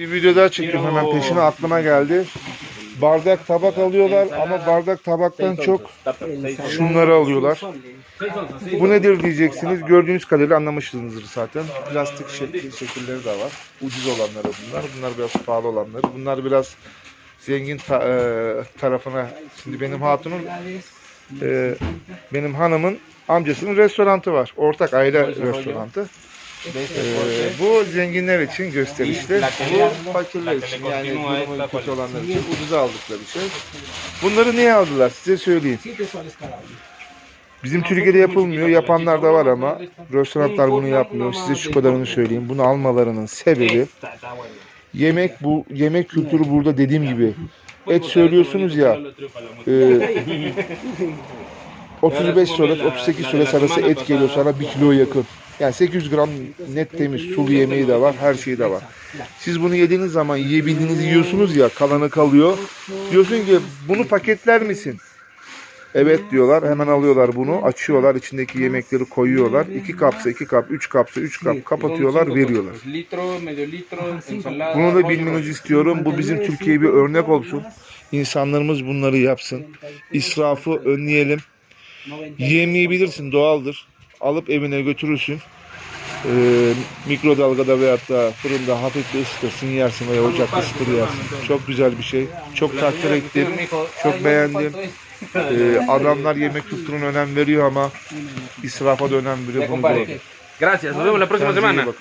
Bir video daha çekiyorum hemen peşine aklıma geldi. Bardak tabak alıyorlar ama bardak tabaktan çok şunları alıyorlar. Bu nedir diyeceksiniz. Gördüğünüz kadarıyla anlamışsınızdır zaten. Plastik şekli, şekilleri de var. Ucuz olanları bunlar. Bunlar biraz pahalı olanları. Bunlar biraz zengin ta- e, tarafına. Şimdi benim hatunun e, benim hanımın amcasının restorantı var. Ortak aile restorantı. Ee, bu zenginler için gösterişli. Bu fakirler için yani durumu kötü olanlar için ucuza aldıkları şey. Bunları niye aldılar size söyleyeyim. Bizim Türkiye'de yapılmıyor. Yapanlar da var ama restoranlar bunu yapmıyor. Size şu kadarını söyleyeyim. Bunu almalarının sebebi yemek bu yemek kültürü burada dediğim gibi et söylüyorsunuz ya e, 35 solet 38 solet arası et geliyor sana 1 kilo yakın. Yani 800 gram net temiz sulu yemeği de var, her şeyi de var. Siz bunu yediğiniz zaman yiyebildiğinizi yiyorsunuz ya, kalanı kalıyor. Diyorsun ki bunu paketler misin? Evet diyorlar. Hemen alıyorlar bunu. Açıyorlar. içindeki yemekleri koyuyorlar. 2 kapsa 2 kap, 3 kapsa 3 kap kapatıyorlar, veriyorlar. Bunu da bilmenizi istiyorum. Bu bizim Türkiye'ye bir örnek olsun. İnsanlarımız bunları yapsın. İsrafı önleyelim. Yiyemeyebilirsin doğaldır. Alıp evine götürürsün. Ee, mikrodalgada veyahut da fırında hafif bir ısıtırsın yersin veya ocakta ısıtır yersin. Çok güzel bir şey. Çok takdir ettim. Çok beğendim. Ee, adamlar yemek kültürüne önem veriyor ama israfa da önem veriyor. Bunu. Gracias, nos vemos la próxima semana.